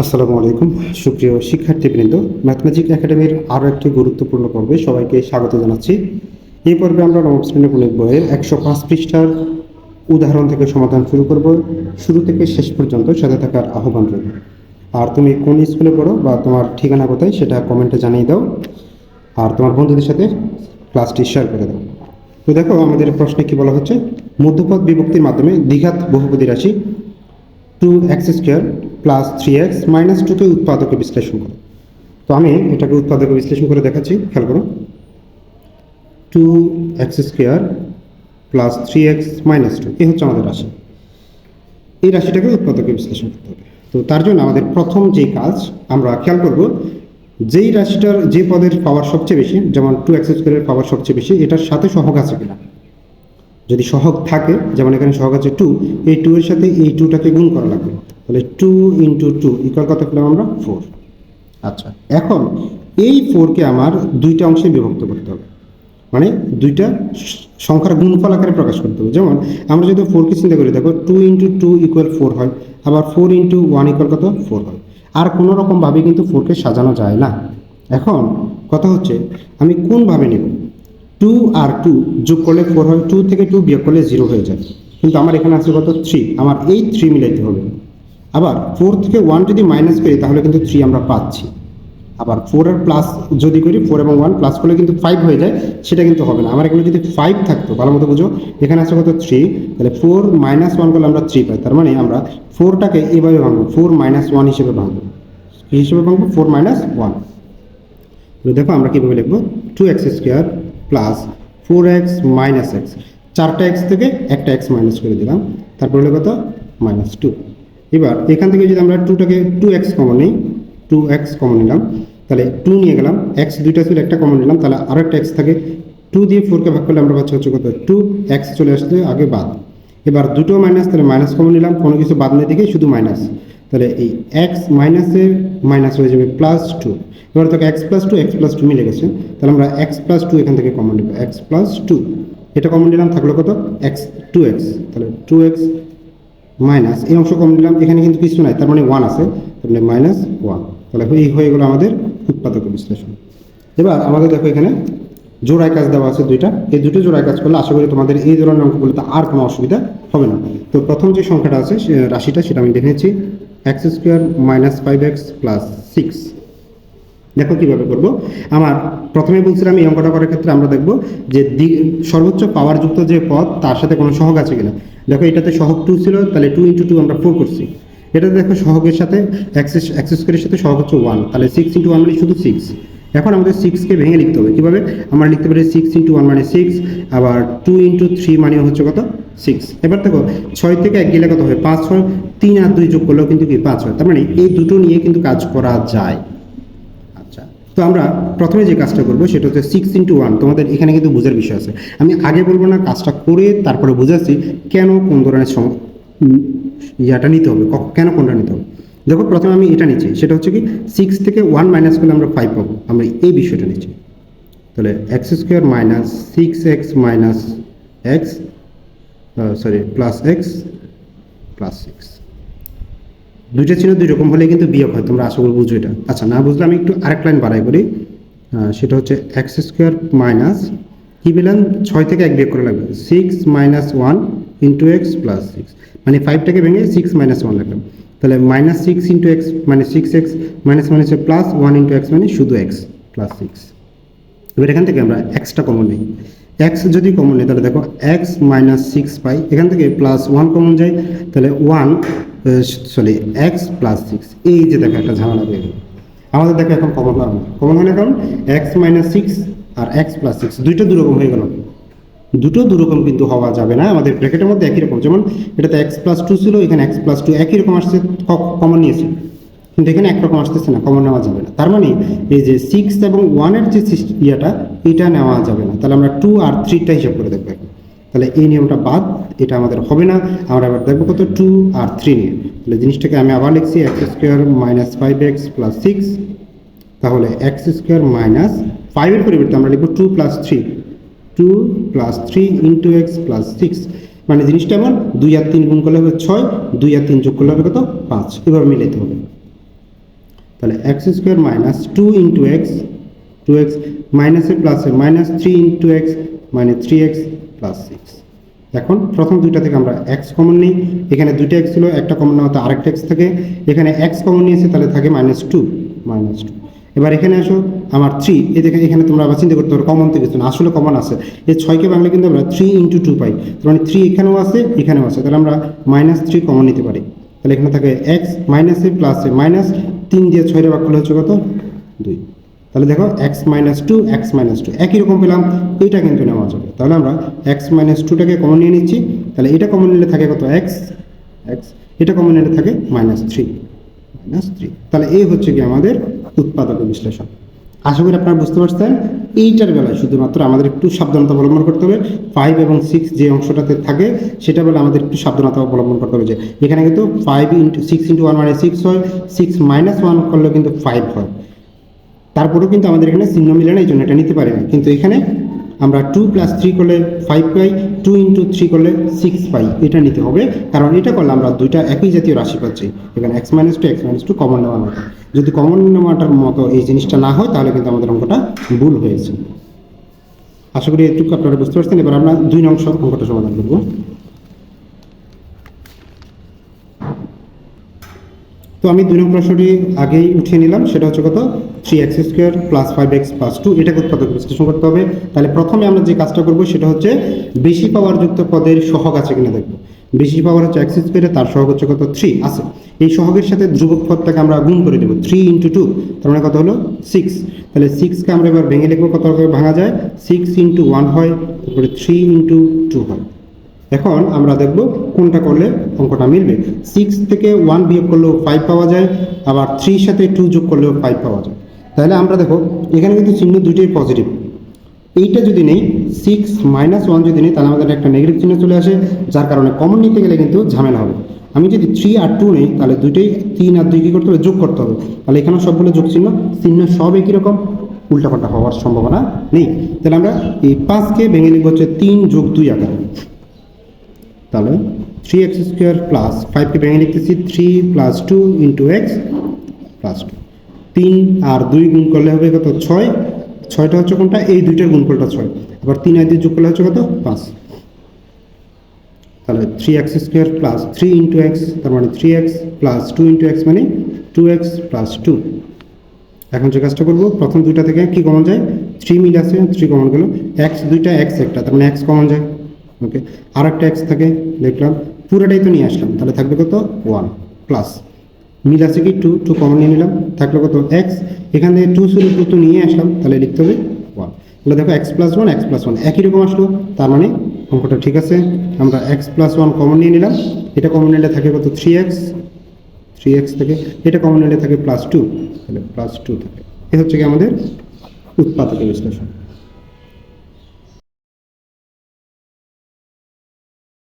আসসালামু আলাইকুম। সুপ্রিয় শিক্ষার্থীবৃন্দ ম্যাথমেটিক একাডেমির আরও একটি গুরুত্বপূর্ণ পর্বে সবাইকে স্বাগত জানাচ্ছি। এই পর্বে আমরা নবম শ্রেণি গণিত বইয়ের একশো পাঁচ পৃষ্ঠার উদাহরণ থেকে সমাধান শুরু করব। শুরু থেকে শেষ পর্যন্ত সাথে থাকার আহ্বান রইল। আর তুমি কোন স্কুলে পড়ো বা তোমার ঠিকানা কোথায় সেটা কমেন্টে জানিয়ে দাও। আর তোমার বন্ধুদের সাথে ক্লাসটি শেয়ার করে দাও। তো দেখো, আমাদের প্রশ্নে কি বলা হচ্ছে? মধ্যপদ বিভক্তির মাধ্যমে দ্বিঘাত বহুপদী রাশি two x square plus three x minus টুকে উৎপাদকে বিশ্লেষণ করো। তো আমি এটাকে উৎপাদকে বিশ্লেষণ করে দেখাচ্ছি, খেয়াল করো। Two x square plus three x minus two এই হচ্ছে আমাদের রাশি। এই রাশিটাকে উৎপাদকে বিশ্লেষণ করতে হবে। তো তার জন্য আমাদের প্রথম যে কাজ, আমরা খেয়াল করব, যেই রাশিটার যে পদের পাওয়ার সবচেয়ে বেশি, যেমন টু এক্স স্কোয়ারের পাওয়ার সবচেয়ে বেশি, এটার সাথে সহগ আছে কিনা। যদি সহগ থাকে যেমন এখানে সহগ আছে টু এই টু এর সাথে এই টুটাকে গুণ করা লাগবে। তাহলে টু ইন্টু টু ইকুয়াল কত পেলাম আমরা? ফোর আচ্ছা। এখন এই ফোরকে আমার দুইটা অংশে বিভক্ত করতে হবে। মানে দুইটা সংখ্যার গুণফল আকারে প্রকাশ করতে হবে। যেমন আমরা যদি ফোরকে চিন্তা করি দেখো two into two equal four হয় আবার ফোর ইন্টু ওয়ান ইকুয়াল কত? ফোর হয়। আর কোনো রকমভাবে কিন্তু ফোরকে সাজানো যায় না। এখন কথা হচ্ছে আমি কোনভাবে নেব? টু আর টু যোগ করলে ফোর হয় টু থেকে টু বিয়োগ করলে জিরো হয়ে যায়। কিন্তু আমার এখানে আছে কত? থ্রি আমার এই থ্রি মিলাইতে হবে। আবার ফোর থেকে ওয়ান যদি মাইনাস করি, তাহলে কিন্তু থ্রি আমরা পাচ্ছি। আবার ফোর আর প্লাস যদি করি ফোর এবং ওয়ান প্লাস করলে কিন্তু ফাইভ হয়ে যায়, সেটা কিন্তু হবে না। আমার এখানে যদি ফাইভ থাকতো, ভালো মতো বুঝো, এখানে আছে কত? থ্রি তাহলে ফোর মাইনাস ওয়ান করলে আমরা থ্রি পাই। তার মানে আমরা ফোরটাকে এইভাবে ভাঙবো। ফোর মাইনাস ওয়ান হিসেবে ভাঙবো। হিসেবে ভাঙবো? ফোর মাইনাস ওয়ান দেখো আমরা কীভাবে লিখব? Two x square plus four x minus x চারটা এক্স থেকে একটা এক্স মাইনাস করে দিলাম। তারপরে হলো কত? মাইনাস টু এবার এখান থেকে যদি আমরা টুটাকে টু এক্স কমন নিই টু এক্স কমন নিলাম, তাহলে টু নিয়ে গেলাম। এক্স দুইটা ছিল একটা কমন নিলাম, তাহলে আরও একটা এক্স থাকে। টু দিয়ে ফোরকে ভাগ করলে আমরা পাচ্ছি হচ্ছে কত? টু এক্স চলে আসছে আগে বাদ। এবার দুটো মাইনাস তাহলে মাইনাস কমন নিলাম, কোনো কিছু বাদ নিয়ে দিকে শুধু মাইনাস তাহলে এই এক্স মাইনাসে মাইনাস হয়ে যাবে প্লাস টু এবার তোকে x plus two x plus two মিলে গেছে। তাহলে আমরা এক্স প্লাস টু এখান থেকে কমন নেব। এক্স প্লাস টু এটা কমন নিলাম, থাকল কত? এক্স টু এক্স তাহলে টু এক্স মাইনাস এই অংশ কমন নিলাম। এখানে কিন্তু কিছু নাই, তার মানে ওয়ান আছে। তার মানে মাইনাস ওয়ান তাহলে এই হয়ে গেলো আমাদের উৎপাদক বিশ্লেষণ। এবার আমাদের দেখো এখানে জোড়ায় কাজ দেওয়া আছে দুইটা। এই দুটো জোড়ায় কাজ করলে আশা করি তোমাদের এই ধরনের অঙ্কগুলোতে আর কোনো অসুবিধা হবে না। তো প্রথম যে সংখ্যাটা আছে রাশিটা, সেটা আমি দেখেছি x square minus five x plus six. দেখো কীভাবে করব? আমার প্রথমে বলছিলাম এই অঙ্কটা করার ক্ষেত্রে আমরা দেখব যে সর্বোচ্চ পাওয়ারযুক্ত যে পদ, তার সাথে কোনো সহগ আছে কিনা। দেখো এটাতে সহগ টু ছিল, তাহলে টু ইন্টু টু আমরা ফোর করছি। এটাতে দেখো সহগের সাথে অ্যাক্সেস অ্যাক্সেস স্কোয়ারের সাথে সহগ হচ্ছে ওয়ান তাহলে সিক্স ইন্টু ওয়ান মানে শুধু সিক্স এখন আমাদের সিক্সকে ভেঙে লিখতে হবে। কীভাবে? আমরা লিখতে পারি সিক্স ইন্টু ওয়ান মানে সিক্স আবার টু ইন্টু থ্রি মানে হচ্ছে কত? সিক্স এবার দেখো, ছয় থেকে এক গেলে কত হবে পাঁচ হয়, তিন আর দুই যোগ করলেও কিন্তু কি পাঁচ হয়? তার মানে এই দুটো নিয়ে কিন্তু কাজ করা যায়। আচ্ছা তো আমরা প্রথমে যে কাজটা করব সেটা হচ্ছে সিক্স ইন্টু ওয়ান তোমাদের এখানে কিন্তু বোঝার বিষয় আছে। আমি আগে বলব না, কাজটা করে তারপরে বুঝাচ্ছি কেন কোন ধরনের সম- ইয়াটা নিতে হবে কেন কোনটা নিতে হবে। দেখো, প্রথমে আমি এটা নিচ্ছি, সেটা হচ্ছে কি সিক্স থেকে ওয়ান মাইনাস করলে আমরা ফাইভ পাবো। আমরা এই বিষয়টা নিচ্ছি। তাহলে x square minus six x minus x sorry plus x plus six দুইটা চিহ্ন দুই রকম হলে কিন্তু বিয়োগ হয়, তোমরা আশা করি বুঝো এটা। আচ্ছা না বুঝলে আমি একটু আরেক লাইন বাড়াই করি। সেটা হচ্ছে এক্স স্কোয়ার মাইনাস কি পেলাম ছয় থেকে এক বিয়োগ করে লাগবে। Six minus one into x plus six মানে ফাইভটাকে ভেঙে সিক্স মাইনাস ওয়ান লাগলাম তাহলে মাইনাস সিক্স ইন্টু এক্স মানে সিক্স এক্স মাইনাস হচ্ছে প্লাস ওয়ান ইন্টু এক্স মানে শুধু এক্স প্লাস সিক্স এবার এখান থেকে আমরা এক্সটা কমন নিই। এক্স যদি কমন নিই, তাহলে দেখো এক্স মাইনাস সিক্স পাই, এখান থেকে প্লাস ওয়ান কমন যায়, তাহলে one sorry x plus six এই যে দেখো একটা ঝামেলা গেল। আমাদের দেখো এখন কমন না। কমন হয় না কারণ এক্স মাইনাস সিক্স আর এক্স প্লাস সিক্স দুইটা দুরকম হয়ে গেল। দুটো দুরকম কিন্তু হওয়া যাবে না, আমাদের ব্র্যাকেটের মধ্যে একই রকম। যেমন এটাতে এক্স প্লাস টু ছিল, এখানে এক্স প্লাস টু একই রকম আসছে কমন নিয়েছে। কিন্তু এখানে একরকম আসতেছে না কমন নেওয়া যাবে না। তার মানে এই যে সিক্স এবং ওয়ানের যে ইয়েটা, এটা নেওয়া যাবে না। তাহলে আমরা টু আর থ্রিটা হিসাব করে দেখব তাহলে এই নিয়মটা বাদ, এটা আমাদের হবে না। আমরা এবার দেখব কত টু আর থ্রি নিয়ে। তাহলে জিনিসটাকে আমি আবার লিখছি x square minus five x plus six তাহলে এক্স স্কোয়ার মাইনাস ফাইভের পরিবর্তে আমরা লিখব two plus three two plus three into x plus six মানে জিনিসটা এমন, দুই আর তিন গুণ করলে হবে ছয়, দুই আর তিন যোগ করলে হবে কত, পাঁচ। এভাবে মিলাইতে হবে। তাহলে x square minus two into x two x মাইনাসে প্লাসে মাইনাস থ্রি ইন্টু এক্স মানে থ্রি এক্স প্লাস সিক্স এখন প্রথম দুইটা থেকে আমরা এক্স কমন নিই। এখানে দুইটা এক্স ছিল, একটা কমন নেওয়াতে আরেকটা এক্স থাকে। এখানে এক্স কমন নিয়েছে, তাহলে থাকে মাইনাস টু মাইনাস টু এবার এখানে আসো, আমার থ্রি এই দেখে এখানে তোমরা আবার চিন্তা করতে পারো কমন থেকে আসলে কমন আছে। এই ছয়কে বাংলা কিন্তু আমরা থ্রি ইন্টু টু পাই। তার মানে থ্রি এখানেও আছে এখানেও আছে। তাহলে আমরা মাইনাস থ্রি কমন নিতে পারি। তাহলে এখানে থাকে এক্স মাইনাসে প্লাসে মাইনাস তিন দিয়ে ছয়টা ভাগ করলে হচ্ছে কত? দুই। তাহলে দেখো x minus two x minus two একই রকম পেলাম, এইটা কিন্তু নেওয়া যাবে। তাহলে আমরা এক্স মাইনাস টুটাকে কমন নিয়ে নিচ্ছি। তাহলে এটা কমন নিলে থাকে কত? এক্স এক্স এটা কমন নিলে থাকে মাইনাস থ্রি মাইনাস থ্রি তাহলে এই হচ্ছে কি আমাদের উৎপাদক বিশ্লেষণ। আশা করি আপনারা বুঝতে পারছেন, এইটার বেলায় শুধুমাত্র আমাদের একটু সাবধানতা অবলম্বন করতে হবে। ফাইভ এবং সিক্স যে অংশটাতে থাকে, সেটা বলে আমাদের একটু সাবধানতা অবলম্বন করতে হবে যে, এখানে কিন্তু five into six into one মানে সিক্স হয় সিক্স মাইনাস ওয়ান করলেও কিন্তু ফাইভ হয়। তারপরেও কিন্তু আমাদের এখানে চিহ্ন মিলে না এই জন্য এটা নিতে পারে না কিন্তু এখানে আমরা টু প্লাস থ্রি করলে ফাইভ পাই টু ইন্টু থ্রি করলে সিক্স পাই। এটা নিতে হবে, কারণ এটা করলে আমরা দুইটা একই জাতীয় রাশি পাচ্ছি। এখানে x minus two x minus two common নেওয়ার মতো। যদি কমন নেওয়াটার মতো এই জিনিসটা না হয়, তাহলে কিন্তু আমাদের অঙ্কটা ভুল হয়েছে। আশা করি এটুকু আপনারা বুঝতে পারছেন। এবার আমরা দুই নং অঙ্কটা সমাধান করব। তো আমি দুই নম্বর প্রশ্নটি আগেই উঠিয়ে নিলাম। সেটা হচ্ছে কত? Three x square plus five x plus two এটাকে উৎপাদক বিশ্লেষণ করতে হবে। তাহলে প্রথমে আমরা যে কাজটা করব, সেটা হচ্ছে বেশি পাওয়ার যুক্ত পদের সহগ আছে কিনা দেখব। বেশি পাওয়ার হচ্ছে এক্স স্কোয়ারে তার সহগ হচ্ছে কত? থ্রি আছে। এই সহগের সাথে ধ্রুবক পদটাকে আমরা গুণ করে দেবো থ্রি ইন্টু টু তার মানে কত হলো? সিক্স তাহলে সিক্সকে আমরা এবার ভেঙে লিখব, কত ভাঙা যায়। সিক্স ইন্টু ওয়ান হয়, তারপরে থ্রি ইন্টু টু হয়। এখন আমরা দেখব কোনটা করলে অঙ্কটা মিলবে। সিক্স থেকে ওয়ান বিয়োগ করলেও ফাইভ পাওয়া যায়, আবার থ্রির সাথে টু যোগ করলেও ফাইভ পাওয়া যায়। তাহলে আমরা দেখো, এখানে কিন্তু চিহ্ন দুটোই পজিটিভ এইটা যদি নেই সিক্স মাইনাস ওয়ান যদি নেই, তাহলে আমাদের একটা নেগেটিভ চিহ্ন চলে আসে, যার কারণে কমন নিতে গেলে কিন্তু ঝামেলা হবে। আমি যদি থ্রি আর টু নেই, তাহলে দুইটাই তিন আর দুই কী করতে হবে? যোগ করতে হবে। তাহলে এখানেও সবগুলো যোগ চিহ্ন চিহ্ন সব একই রকম, উল্টাপাল্টা হওয়ার সম্ভাবনা নেই। তাহলে আমরা এই পাঁচকে ভেঙে লিখব হচ্ছে তিন যোগ দুই আকারে। তাহলে থ্রি এক্স স্কোয়ার প্লাস ফাইভকে ভেঙে লিখতেছি three plus two into x plus two তিন আর দুই গুণ করলে হবে কত? ছয়। ছয়টা হচ্ছে কোনটা? এই দুইটার গুণ গুণফলটা ছয়। আবার তিন আর দুই যোগ করলে হচ্ছে কত? পাঁচ। তাহলে three x square plus three into x তার মানে three x plus two into x মানে টু এক্স প্লাস টু এখন যে কাজটা করব, প্রথম দুইটা থেকে কি কমন যায়? থ্রি মিল আছে থ্রি কমন গেল। এক্স দুইটা এক্স একটা, তার মানে এক্স কমন যায়। ওকে আর একটা এক্স থাকে, দেখলাম। পুরোটাই তো নিয়ে আসলাম। তাহলে থাকবে কত? ওয়ান প্লাস মিল আছে কি? টু টু কমন নিয়ে নিলাম। থাকল কত? এক্স এখান থেকে টু শুরু টু তো নিয়ে আসলাম? তাহলে লিখতে হবে ওয়ান তাহলে দেখো x plus one x plus one একই রকম আসলো। তার মানে অঙ্কটা ঠিক আছে। আমরা এক্স প্লাস ওয়ান কমন নিয়ে নিলাম। এটা কমন নিলে থাকে কত? থ্রি এক্স থ্রি এক্স থেকে এটা কমন নিলে থাকে প্লাস টু তাহলে প্লাস টু থাকে। এ হচ্ছে কি আমাদের উৎপাদকের বিশ্লেষণ।